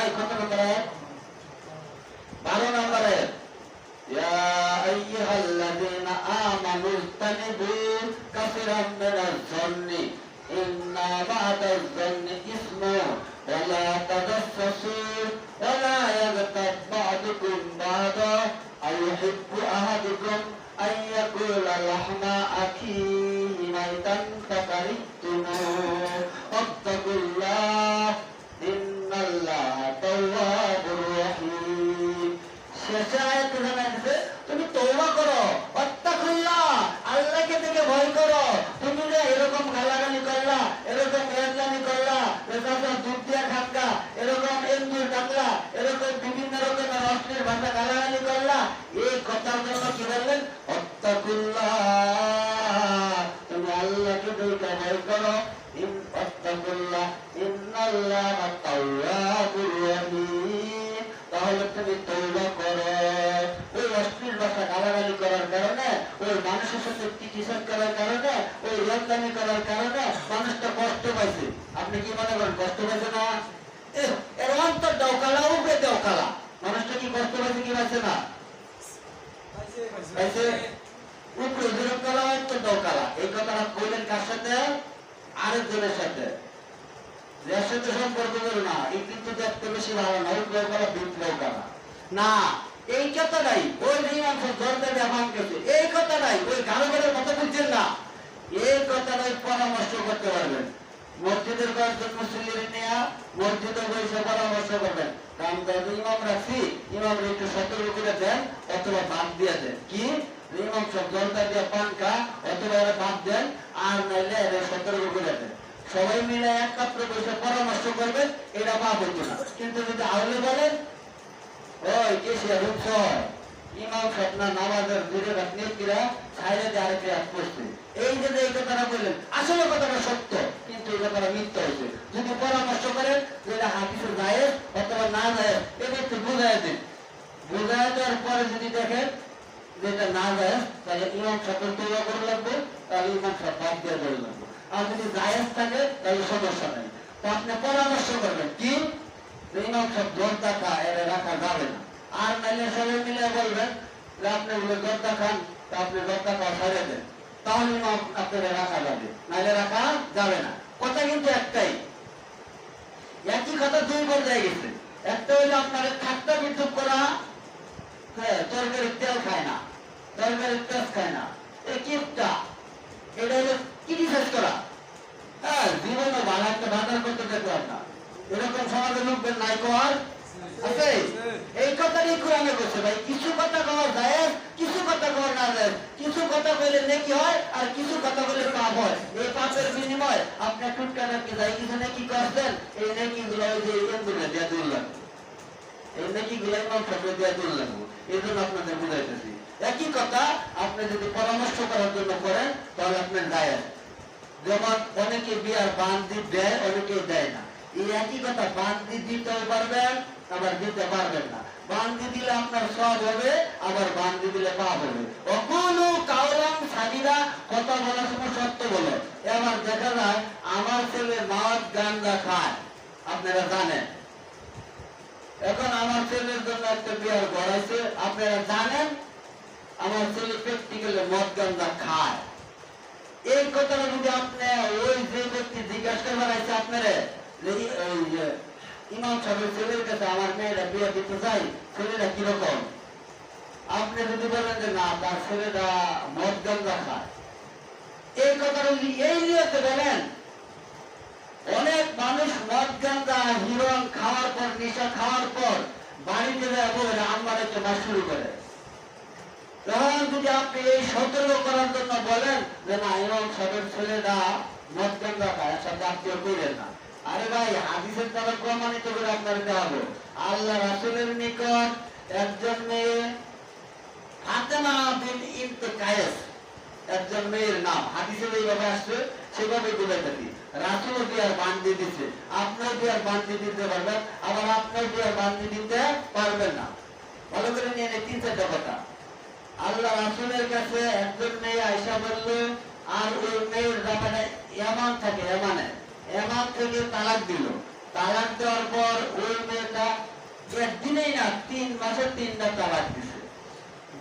এই কত নম্বরে বারো নম্বরে يا أيها الذين آمنوا اجتنبوا كثيرا ইন্নাল্লাহ তাওয়াবুর রহিম। তাহলে তুমি তৌবা করো। ওই অশ্লীল ভাষা গালাগালি করার কারণে ওই মানুষের সাথে চিকিৎসা করার কারণে ওই রপ্তানি করার কারণে মানুষটা কষ্ট পাইছে। আপনি কি মনে করেন কষ্ট পাইছে না? এর অন্তর দেওকালা উপরে দেওকালা মানুষটা কি কষ্ট পাইছে কি পাইছে না? পাইছে উপরে দেওকালা অন্তর দেওকালা এই কথাটা কইলেন কার সাথে? আরেকজনের সাথে। কথাটাই পরামর্শ করতে পারবেন। মসজিদের কয়েকজন মুসলিম নেয়া, মসজিদে বসে পরামর্শ করবেন। কারণ তাদের ইমাম রাখছি ইমাম একটু সতর্ক করে দেন, অথবা বাদ দিয়ে দেন। কি? ইমাম সব জলটা দিয়ে পানকা অথবা বাদ দেন, আর নাইলে এরা সতর্ক করে দেন। সবাই মিলে এক একত্র বসে পরামর্শ করবেন এটা পাপ হতো না। কিন্তু যদি আহলে বলেন ওই কেসি রুমস ইমাম স্বপ্না নামাজের দূরে আরেক এই যে এই কথাটা বললেন, আসলে কথাটা সত্য, কিন্তু এই কথাটা মিথ্যা হয়েছে। যদি পরামর্শ করেন যে এটা হাদিসের জায়েজ অথবা না জায়েজ একটু বুঝাই দিন। বুঝাই দেওয়ার পরে যদি দেখেন যে এটা না যায় তাহলে ইমাম সাহেবের তৈরি করে লাগবে, তাহলে ইমাম সাহেব বাদ দিয়ে করে লাগবে আর যদি জায়েজ থাকে তাহলে সমস্যা নেই। আপনি পরামর্শ করবেন, কি? ইমাম সাহেব জর্দা খা এর রাখা যাবে না। আর নাইলে সবাই মিলে বলবেন যে আপনি বলে জর্দা খান আপনি জর্দা খাওয়া ছেড়ে দেন। তাহলে ইমাম আপনাদের রাখা যাবে, নাইলে রাখা যাবে না। কথা কিন্তু একটাই। একই কথা দুই পর্যায়ে গেছে। একটা হইল আপনার ঠাট্টা বিদ্যুৎ করা হ্যাঁ তরকারির তেল খায় না, তরকারির পেঁয়াজ খায় না। এই কিপটা। এটা হলো ক্রিটিসাইজ করা। হ্যাঁ জীবনে ভালো একটা বাজার করতে দেখলাম না এরকম সমাজের লোকদের নাই কর। আছে? এই কথাটাই কোরআনে বলছে ভাই, কিছু কথা কওয়া যায়, কিছু কথা কওয়া না যায়। কিছু কথা বলে নেকি হয় আর কিছু কথা বলে পাপ হয়। এই পাপের বিনিময় আপনি টুটকানাকে যাই কিছু নেকি করছেন এই নেকি গুলো ওই যে এগুলো দিয়ে দিলাম এই নাকি গুলাই ইমাম সাহেব দিয়ে লাগবো এই জন্য আপনাদের বুঝাইতেছি। একই কথা, আপনি যদি পরামর্শ করার জন্য করেন, তাহলে আপনার দায়ের যেমন অনেকে বিয়ার বান্দি দেয় অনেকে দেয় না। এই একই কথা, বান্দি দিতেও পারবেন, আবার দিতে পারবেন না। দিলে আপনার সব হবে, আবার দিলে হবে। কাউলাম কথা বলার সময় সত্য বলো। এবার দেখা যায়, আমার ছেলে খায়। আপনারা জানেন। এখন আমার ছেলের জন্য একটা বিয়ার গড়াইছে আপনারা জানেন? আমার ছেলে প্র্যাকটিক্যালে মদ গান্দা খায়। এই কথাটা যদি আপনি ওই যে ব্যক্তি জিজ্ঞাসা করবার আছে ইমাম সাহেবের ছেলের কাছে আমার মেয়েরা বিয়ে দিতে চাই, ছেলেরা কীরকম? আপনি যদি বলেন যে না, তার ছেলেরা মদ গান্দা খায়। এই কথাটা যদি এই নিয়তে বলেন, অনেক মানুষ মদ গান্দা হিরণ খাওয়ার পর, নেশা খাওয়ার পর বাড়িতে যায় বলে আমার একটা শুরু করে। তখন যদি আপনি এই সতর্ক করার জন্য বলেন যে না, ইমাম সাহেবের ছেলেরা গান্দা খায় সাথে আত্মীয় করেন না। আরে ভাই, হাদিসের দ্বারা প্রমাণিত করে আপনার দেওয়াবো আল্লাহ রাসুলের নিকট একজন মেয়ে ফাতেমা বিন ইনতে কায়েস, একজন মেয়ের নাম হাদিসে এইভাবে আসছে, সেভাবে বুঝাইতেছি রাসুল বিয়ার বান্ধি দিচ্ছে আপনার বিয়ার বান্ধি দিতে পারবেন? আবার আপনার বিয়ার বান্ধি দিতে পারবেন না? ভালো করে নিয়ে তিন চারটা কথা। আল্লাহ রাসুলের কাছে একজন মেয়ে আয়সা বলল, আর ওই মেয়ের ব্যাপারে এমান থাকে, এমানে। এমান থেকে তালাক দিল। তালাক দেওয়ার পর ওই মেয়েটা একদিনেই না, তিন মাসে তিনটা তালাক দিছে।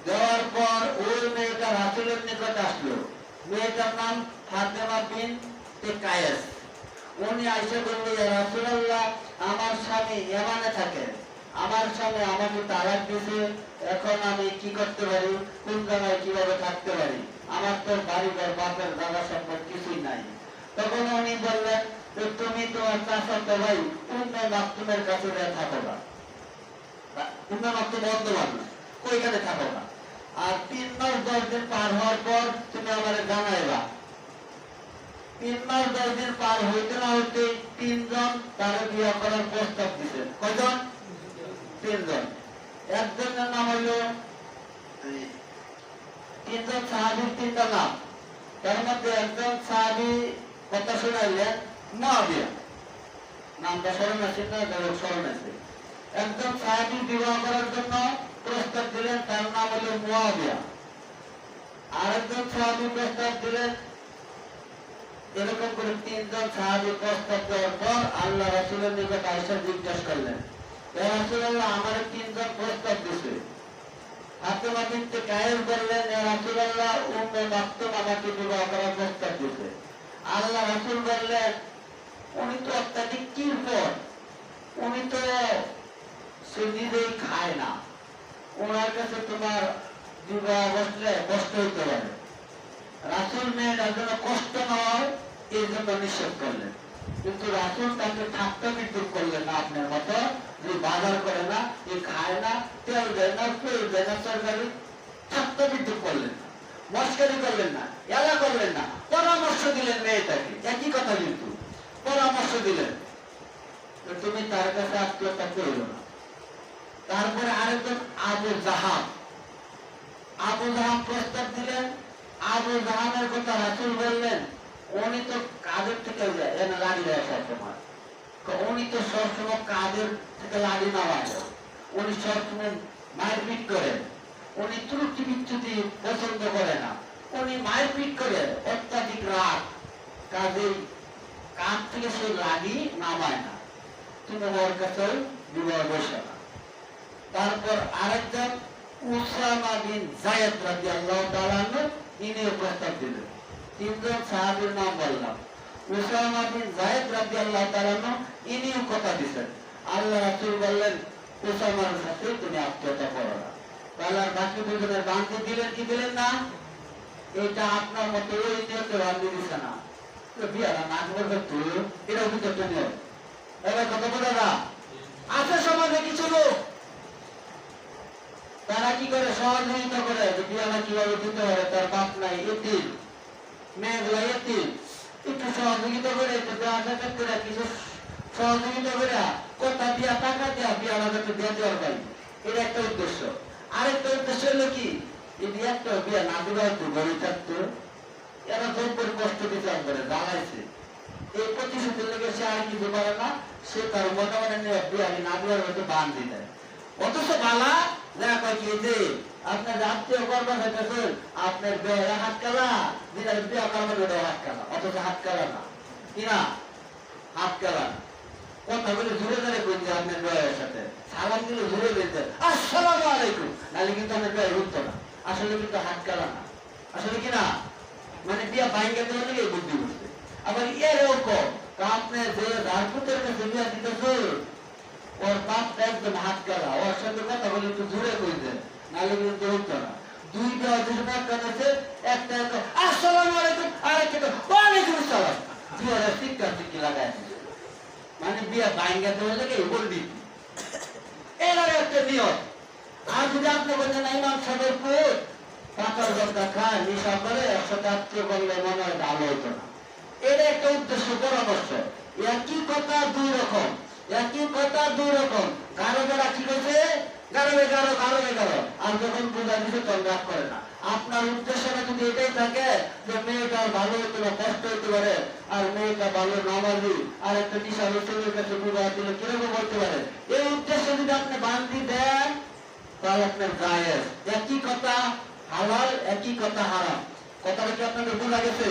দেওয়ার পর ওই মেয়েটা রাসুলের নিকট আসলো। মেয়েটার নাম ফাতেমা বিন কায়েস। উনি আইসে বলল, "ইয়া রাসূলুল্লাহ, আমার স্বামী এমানে থাকে। আমার স্বামী আমাকে তালাক দিছে এখন আমি কি করতে পারি? কোন জায়গায় কীভাবে থাকতে পারি? আমার তো বাড়ি ঘর বাপের দাদা সম্পদ কিছুই নাই। তখন উনি বললেন যে, তুমি তোমার চাচাতো ভাই উম্মে মাকতুমের কাছে থাকো না। উম্মে মাকতুম বর্ধমান না ওইখানে থাকো না? আর তিন মাস দশ দিন পার হওয়ার পর তুমি আমার জানাইবা। তিন মাস দশ দিন পার হইতে না হইতে তিনজন তার বিয়ে করার প্রস্তাব দিচ্ছেন কয়জন? তিনজন একজনের নাম হইল তিনজন সাহাবির তিনটা নাম। তার মধ্যে একজন সাহাবি কথা শোনাইলেন মহাবিয়া নামটা স্মরণ আছে না? স্মরণ আছে। একজন সাহাবি বিবাহ করার জন্য প্রস্তাব দিলেন, তার নাম হলো মুয়াবিয়া আরেকজন সাহাবি প্রস্তাব দিলেন, এরকম করে তিনজন সাহাবি প্রস্তাব দেওয়ার পর আল্লাহ রাসুলের নিকট আয়সা জিজ্ঞাসা করলেন "ইয়া রাসূলুল্লাহ আমার তিনজন প্রস্তাব দিছে। ফাতেমা বিনতে কায়েস বললেন "ইয়া রাসূলুল্লাহ উম্মে মাকতুম আমাকে বিবাহ করার প্রস্তাব দিছে। আল্লাহ রাসূল বললেন, উনি তো অত্যাধিক কিরপর উনি তো সে নিজেই খায় না। ওনার কাছে তোমার বিবাহ বসলে কষ্ট হইতে পারে। রাসুল মেয়েটার জন্য কষ্ট না হয়, এই জন্য নিষেধ করলেন। কিন্তু রাসুল তাকে ঠাট্টা বিদ্রুপ করলেন না আপনার মতো। বাজার করে না, এ খায় না, তেল দেয় না তেল দেয় না ঠাট্টা বিদ্রুপ করলেন মস্কারি করলেন না, এলা করলেন না, পরামর্শ দিলেন মেয়েটাকে, একই কথা কিন্তু, পরামর্শ দিলেন। তুমি তার কাছে আত্মীয়তা করল না। তারপরে আরেকজন আবু জাহাব আবু জাহাব প্রস্তাব দিলেন, আবু জাহাবের কথা রাসুল বললেন, উনি তো কাদের থেকে যায় এ না লাড়ি দেয় সবসময় উনি তো সবসময় কাদের থেকে লাড়ি নেওয়া যায় উনি সবসময় মারপিট করেন। উনি ত্রুটি বিচ্যুতি পছন্দ করে না। উনি মারপিট করে অত্যাধিক রাগ কাজেই কাজ থেকে সে লাড়ি নামায় না। তুমি ওর কাছে বিবাহ বসে না। তারপর আরেকজন উসামা বিন জায়েদ রাদিয়াল্লাহু তাআলা আনহু, ইনিও প্রস্তাব দিলেন। তিনজন সাহাবীর নাম বললাম। উসামা বিন জায়েদ রাদিয়াল্লাহু তাআলা ইনিও কথা দিয়েছেন আল্লাহ রাসূল বললেন উসামার সাথে তুমি আত্মীয়তা করো না। তাহলে আর বাকি দুজনের বান্ধি দিলেন কি দিলেন না? এটা আপনার মতো বিয়ারা আছে সমাজে কিছু লোক, তারা কি করে সহযোগিতা করে যে কীভাবে দিতে পারে? তার বাপ নাই, এতিম। মেয়েগুলা এতিম। একটু সহযোগিতা করে করে কিছু সহযোগিতা করে কোথা দিয়া, টাকা দিয়া দিয়ে দেওয়ার পাই একটা উদ্দেশ্য। উদ্দেশ্য হলো কি? একটা বিয়া না গরিব থাকতো, এরা দ্রব্যের কষ্ট এই লেগে সে আর কিছু না, সে তার মোটামুটি নিয়ে বিয়া না দেওয়ার হয়তো বান দিতে অথচ বালা আপনার আত্মীয় করবা হইতেছেন আপনার বেয়ে হাত কালা যেটা বিয়া করবেন ওটা হাত কালা অথচ হাত কালা না। কি না? হাত কালা না। কথা বলে জুড়ে ধরে করছে আপনার বেয়ের সাথে। সালাম দিলে জুড়ে দিতে আসসালামু আলাইকুম। নাহলে কিন্তু আপনার বেয়ে উঠতো না। আসলে কিন্তু হাত কালা না। আসলে কি না? মানে বিয়া বাইকে দেওয়ার লেগে বুদ্ধি বুঝতে আবার এরকম আপনি যে রাজপুতের কাছে বিয়া দিতেছে ওর একদম হাত কালা ওর সাথে কথা বলে একটু দূরে করে দেন নাহলে কিন্তু হতো না। দুইটা অধীর কাছে একটা একটা আসসালামু আলাইকুম আর একটা ওয়ালাইকুম আসসালাম। দুই হাজার শিক্ষা শিক্ষি লাগায় মানে বিয়া বাইঙ্গা দেওয়ার লেগে বলবি। এর একটা নিয়ম, আর যদি আপনি বলছেন ইমাম সাহেবের পুত পাতার গন্ধা খায়, নিশা করে, একসাথে আত্মীয় করলে মনে হয় ভালো হতো না। এটা একটা উদ্দেশ্য, পরামর্শ। কি কথা? দুই রকম। একই কথা দুই রকম। গারো যারা কি করছে গারো আর যখন করে আপনার উদ্দেশ্যটা যদি এটাই থাকে যে মেয়েটা ভালো হতে পারে, কষ্ট হইতে পারে, আর মেয়েটা ভালো নামাজি আর একটা নিশা রসুলের কাছে পূজা দিলে কীরকম বলতে পারে? এই উদ্দেশ্য যদি আপনি বান্ধি দেন, তাহলে আপনার জায়েজ। একই কথা হালাল, একই কথা হারাম। কথাটা কি আপনাদের বোঝা গেছে?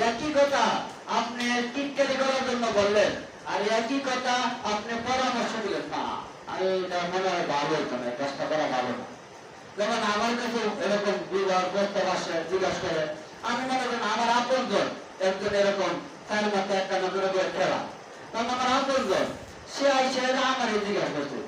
একই কথা। আপনি টিটকারি করার জন্য বললেন। আর একই কথা আপনি পরামর্শ দিলেন, না, আরে এটা মনে হয় ভালো হতো না কাজটা করা ভালো না। যেমন আমার কাছে এরকম বিবাহ প্রস্তাব আসে, জিজ্ঞাসা করে, আমি মনে করেন আমার আপনজন একজন এরকম তার মাথায় একটা নজরে খেলা। তখন আমার আপনজন, সে আইসে আমার জিজ্ঞাসা করছে।